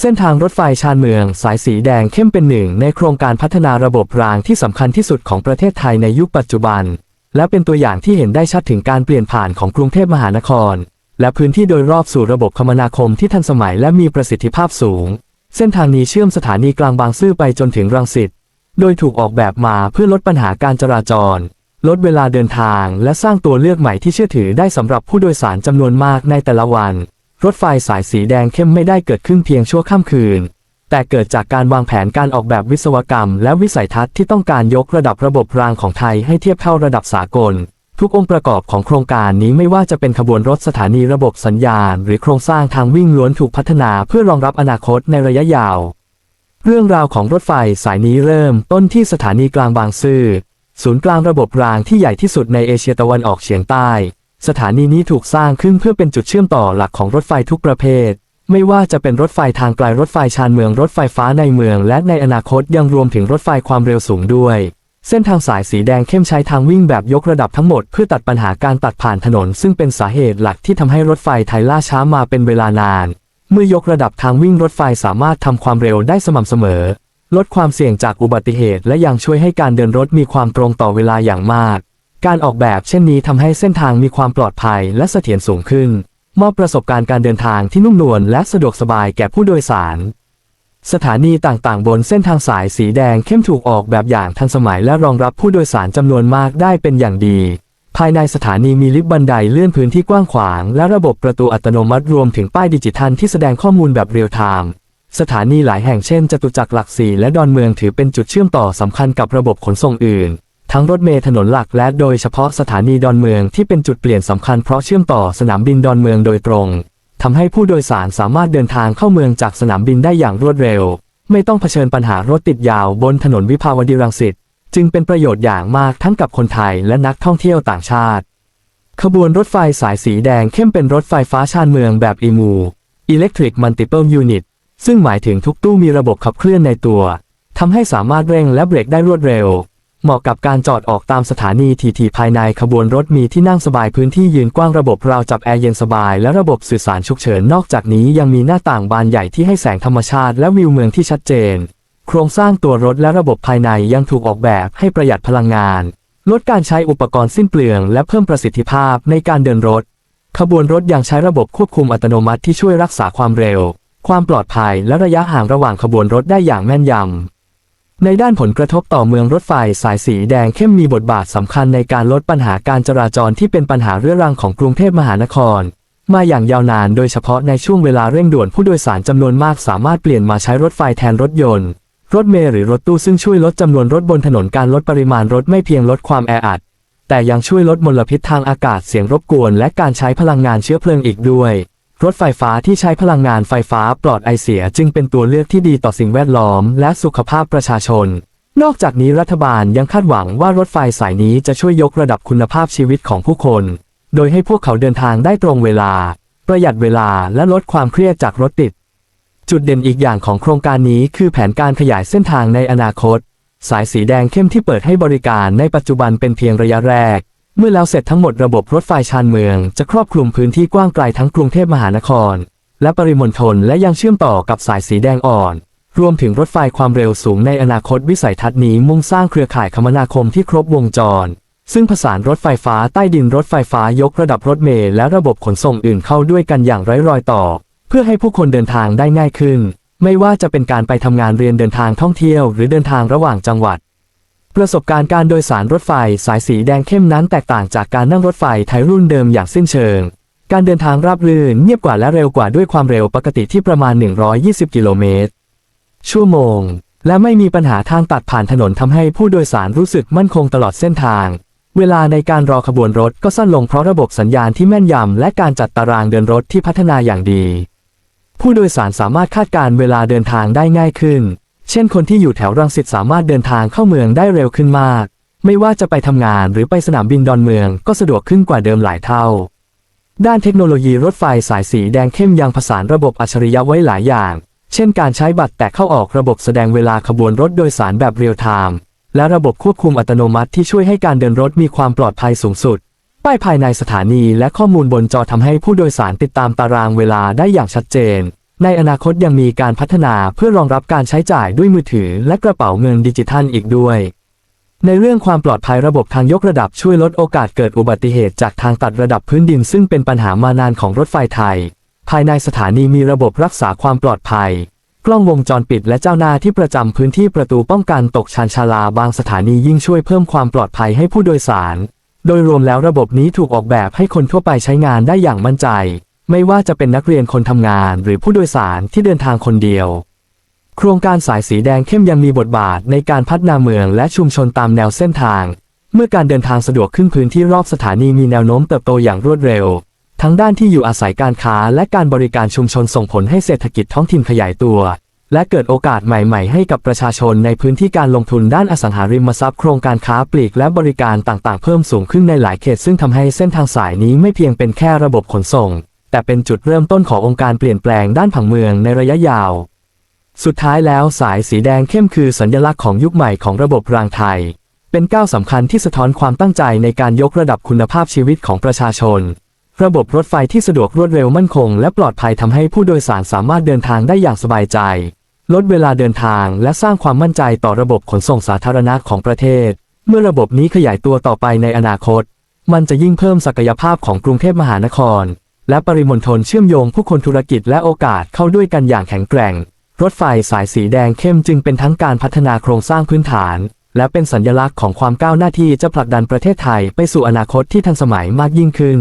เส้นทางรถไฟชานเมือง สายสีแดงเข้มเป็นหนึ่งในโครงการพัฒนาระบบรางที่สำคัญที่สุดของประเทศไทยในยุคปัจจุบัน และเป็นตัวอย่างที่เห็นได้ชัดถึงการเปลี่ยนผ่านของกรุงเทพมหานคร และพื้นที่โดยรอบสู่ระบบคมนาคมที่ทันสมัยและมีประสิทธิภาพสูง เส้นทางนี้เชื่อมสถานีกลางบางซื่อไปจนถึงรังสิตโดยถูกออกแบบมาเพื่อลดปัญหาการจราจร ลดเวลาเดินทาง และสร้างตัวเลือกใหม่ที่เชื่อถือได้สำหรับผู้โดยสารจำนวนมากในแต่ละวัน รถไฟสายสีแดงเข้มไม่ได้เกิดขึ้นเพียงชั่วข้ามคืน แต่เกิดจากการวางแผนการออกแบบวิศวกรรม และวิสัยทัศน์ที่ต้องการยกระดับระบบรางของไทยให้เทียบเท่าระดับสากล ทุกองค์ประกอบของโครงการนี้ไม่ว่าจะเป็นขบวนรถสถานีระบบสัญญาณ หรือโครงสร้างทางวิ่งล้วนถูกพัฒนาเพื่อรองรับอนาคตในระยะยาว เรื่องราวของรถไฟสายนี้เริ่มต้นที่สถานีกลางบางซื่อศูนย์กลางระบบรางที่ใหญ่ที่สุดในเอเชียตะวันออกเฉียงใต้ สถานีนี้ถูกสร้างขึ้นเพื่อเป็นจุดเชื่อมต่อหลักของรถไฟทุกประเภท ไม่ว่าจะเป็นรถไฟทางไกลรถไฟชานเมืองรถไฟฟ้าในเมือง และในอนาคตยังรวมถึงรถไฟความเร็วสูงด้วย เส้นทางสายสีแดงเข้มใช้ทางวิ่งแบบยกระดับทั้งหมดเพื่อตัดปัญหาการตัดผ่านถนน ซึ่งเป็นสาเหตุหลักที่ทำให้รถไฟไทยล่าช้ามาเป็นเวลานาน เมื่อยกระดับทางวิ่งรถไฟสามารถทำความเร็วได้สม่ำเสมอ ลดความเสี่ยงจากอุบัติเหตุ และยังช่วยให้การเดินรถมีความตรงต่อเวลาอย่างมาก การออกแบบเช่นนี้ทำให้เส้นทางมีความปลอดภัยและเสถียรสูงขึ้น มอบประสบการณ์การเดินทางที่นุ่มนวลและสะดวกสบายแก่ผู้โดยสาร สถานีต่างๆ บนเส้นทางสายสีแดงเข้มถูกออกแบบอย่างทันสมัยและรองรับผู้โดยสารจำนวนมากได้เป็นอย่างดี ภายในสถานีมีลิฟต์บันไดเลื่อนพื้นที่กว้างขวาง และระบบประตูอัตโนมัติรวมถึงป้ายดิจิทัลที่แสดงข้อมูลแบบเรียลไทม์สถานีหลายแห่งเช่นจตุจักรหลักสี่และดอนเมืองถือเป็นจุดเชื่อมต่อสำคัญกับระบบขนส่งอื่น ทั้งรถเมล์ถนนหลักและโดยเฉพาะสถานีดอนเมืองที่เป็นจุดเปลี่ยนสำคัญเพราะเชื่อมต่อสนามบินดอนเมืองโดยตรงทำให้ผู้โดยสารสามารถเดินทางเข้าเมืองจากสนามบินได้อย่างรวดเร็ว ไม่ต้องเผชิญปัญหารถติดยาวบนถนนวิภาวดีรังสิตจึงเป็นประโยชน์อย่างมากทั้งกับคนไทยและนักท่องเที่ยวต่างชาติ ขบวนรถไฟสายสีแดงเข้มเป็นรถไฟฟ้าชานเมืองแบบ EMU Electric Multiple Unit ซึ่งหมายถึงทุกตู้มีระบบขับเคลื่อนในตัวทำให้สามารถเร่งและเบรกได้รวดเร็ว เหมาะกับการจอดออกตามสถานีทีทีภายในขบวนรถมีที่นั่งสบายพื้นที่ยืนกว้างระบบราวจับแอร์เย็นสบายและระบบสื่อสารฉุกเฉินนอกจากนี้ยังมีหน้าต่างบานใหญ่ที่ให้แสงธรรมชาติและวิวเมืองที่ชัดเจน โครงสร้างตัวรถและระบบภายในยังถูกออกแบบให้ประหยัดพลังงาน ลดการใช้อุปกรณ์สิ้นเปลืองและเพิ่มประสิทธิภาพในการเดินรถ ขบวนรถยังใช้ระบบควบคุมอัตโนมัติที่ช่วยรักษาความเร็ว ความปลอดภัยและระยะห่างระหว่างขบวนรถได้อย่างแม่นยำ ในด้านผลกระทบต่อเมืองรถไฟสายสีแดงเข้มมีบทบาทสำคัญในการลดปัญหาการจราจรที่เป็นปัญหาเรื้อรังของกรุงเทพมหานคร มาอย่างยาวนานโดยเฉพาะในช่วงเวลาเร่งด่วนผู้โดยสารจำนวนมากสามารถเปลี่ยนมาใช้รถไฟแทนรถยนต์ รถเมล์หรือรถตู้ซึ่งช่วยลดจำนวนรถบนถนนการลดปริมาณรถไม่เพียงลดความแออัด แต่ยังช่วยลดมลพิษทางอากาศเสียงรบกวน และการใช้พลังงานเชื้อเพลิงอีกด้วย รถไฟฟ้าที่ใช้พลังงานไฟฟ้าปลอดไอเสียจึงเป็นตัวเลือกที่ดีต่อสิ่งแวดล้อมและสุขภาพประชาชน นอกจากนี้รัฐบาลยังคาดหวังว่ารถไฟสายนี้จะช่วยยกระดับคุณภาพชีวิตของผู้คน โดยให้พวกเขาเดินทางได้ตรงเวลา ประหยัดเวลาและลดความเครียดจากรถติด จุดเด่นอีกอย่างของโครงการนี้คือแผนการขยายเส้นทางในอนาคต สายสีแดงเข้มที่เปิดให้บริการในปัจจุบันเป็นเพียงระยะแรก เมื่อแล้วเสร็จทั้งหมดระบบรถไฟชานเมือง จะครอบคลุมพื้นที่กว้างไกลทั้งกรุงเทพมหานคร และปริมณฑลและยังเชื่อมต่อกับสายสีแดงอ่อน รวมถึงรถไฟความเร็วสูงในอนาคตวิสัยทัศน์นี้มุ่งสร้างเครือข่ายคมนาคมที่ครบวงจร ซึ่งผสานรถไฟฟ้าใต้ดินรถไฟฟ้ายกระดับรถเมล์และระบบขนส่งอื่นเข้าด้วยกันอย่างไร้รอยต่อ เพื่อให้ผู้คนเดินทางได้ง่ายขึ้น ไม่ว่าจะเป็นการไปทำงานเรียนเดินทางท่องเที่ยว หรือเดินทางระหว่างจังหวัด ประสบการณ์การโดยสารรถไฟสายสีแดงเข้มนั้นแตกต่างจากการนั่งรถไฟไทยรุ่นเดิมอย่างสิ้นเชิง การเดินทางราบรื่นเงียบกว่าและเร็วกว่าด้วยความเร็วปกติที่ประมาณ 120 กิโลเมตร ชั่วโมง และไม่มีปัญหาทางตัดผ่านถนนทำให้ผู้โดยสารรู้สึกมั่นคงตลอดเส้นทาง เวลาในการรอขบวนรถก็สั้นลงเพราะระบบสัญญาณที่แม่นยำและการจัดตารางเดินรถที่พัฒนาอย่างดี ผู้โดยสารสามารถคาดการเวลาเดินทางได้ง่ายขึ้น เช่นคนที่อยู่แถวรังสิตสามารถเดินทางเข้าเมืองได้เร็วขึ้นมาก ไม่ว่าจะไปทำงานหรือไปสนามบินดอนเมืองก็สะดวกขึ้นกว่าเดิมหลายเท่า ด้านเทคโนโลยีรถไฟสายสีแดงเข้มยังผสานระบบอัจฉริยะไว้หลายอย่าง เช่นการใช้บัตรแตะเข้าออกระบบแสดงเวลาขบวนรถโดยสารแบบเรียลไทม์และระบบควบคุมอัตโนมัติที่ช่วยให้การเดินรถมีความปลอดภัยสูงสุด ป้ายภายในสถานีและข้อมูลบนจอทำให้ผู้โดยสารติดตามตารางเวลาได้อย่างชัดเจน ในอนาคตยังมีการพัฒนาเพื่อรองรับการใช้จ่ายด้วยมือถือและกระเป๋าเงินดิจิทัลอีกด้วย ในเรื่องความปลอดภัยระบบทางยกระดับช่วยลดโอกาสเกิดอุบัติเหตุจากทางตัดระดับพื้นดินซึ่งเป็นปัญหามานานของรถไฟไทย ภายในสถานีมีระบบรักษาความปลอดภัย กล้องวงจรปิดและเจ้าหน้าที่ประจำพื้นที่ประตูป้องกันตกชานชาลาบางสถานียิ่งช่วยเพิ่มความปลอดภัยให้ผู้โดยสาร โดยรวมแล้วระบบนี้ถูกออกแบบให้คนทั่วไปใช้งานได้อย่างมั่นใจ ไม่ว่าจะเป็นนักเรียนคนทำงานหรือผู้โดยสารที่เดินทางคนเดียว โครงการสายสีแดงเข้มยังมีบทบาทในการพัฒนาเมืองและชุมชนตามแนวเส้นทาง เมื่อการเดินทางสะดวกขึ้นพื้นที่รอบสถานีมีแนวโน้มเติบโตอย่างรวดเร็ว ทั้งด้านที่อยู่อาศัยการค้าและการบริการชุมชนส่งผลให้เศรษฐกิจท้องถิ่นขยายตัว และเกิดโอกาสใหม่ ๆ ให้กับประชาชนในพื้นที่การลงทุนด้านอสังหาริมทรัพย์โครงการค้าปลีกและบริการต่างๆ เพิ่มสูงขึ้นในหลายเขต ซึ่งทำให้เส้นทางสายนี้ไม่เพียงเป็นแค่ระบบขนส่ง แต่เป็นจุดเริ่มต้นขององค์การเปลี่ยนแปลงด้านผังเมืองในระยะยาว สุดท้ายแล้วสายสีแดงเข้มคือสัญลักษณ์ของยุคใหม่ของระบบรางไทย เป็นก้าวสำคัญที่สะท้อนความตั้งใจในการยกระดับคุณภาพชีวิตของประชาชน ระบบรถไฟที่สะดวกรวดเร็วมั่นคง และปลอดภัยทำให้ผู้โดยสารสามารถเดินทางได้อย่างสบายใจ ลดเวลาเดินทางและสร้างความมั่นใจต่อระบบขนส่งสาธารณะของประเทศ เมื่อระบบนี้ขยายตัวต่อไปในอนาคต มันจะยิ่งเพิ่มศักยภาพของกรุงเทพมหานคร และปริมณฑลเชื่อมโยงผู้คนธุรกิจและโอกาสเข้าด้วยกันอย่างแข็งแกร่ง รถไฟสายสีแดงเข้มจึงเป็นทั้งการพัฒนาโครงสร้างพื้นฐาน และเป็นสัญลักษณ์ของความก้าวหน้าที่จะผลักดันประเทศไทยไปสู่อนาคตที่ทันสมัยมากยิ่งขึ้น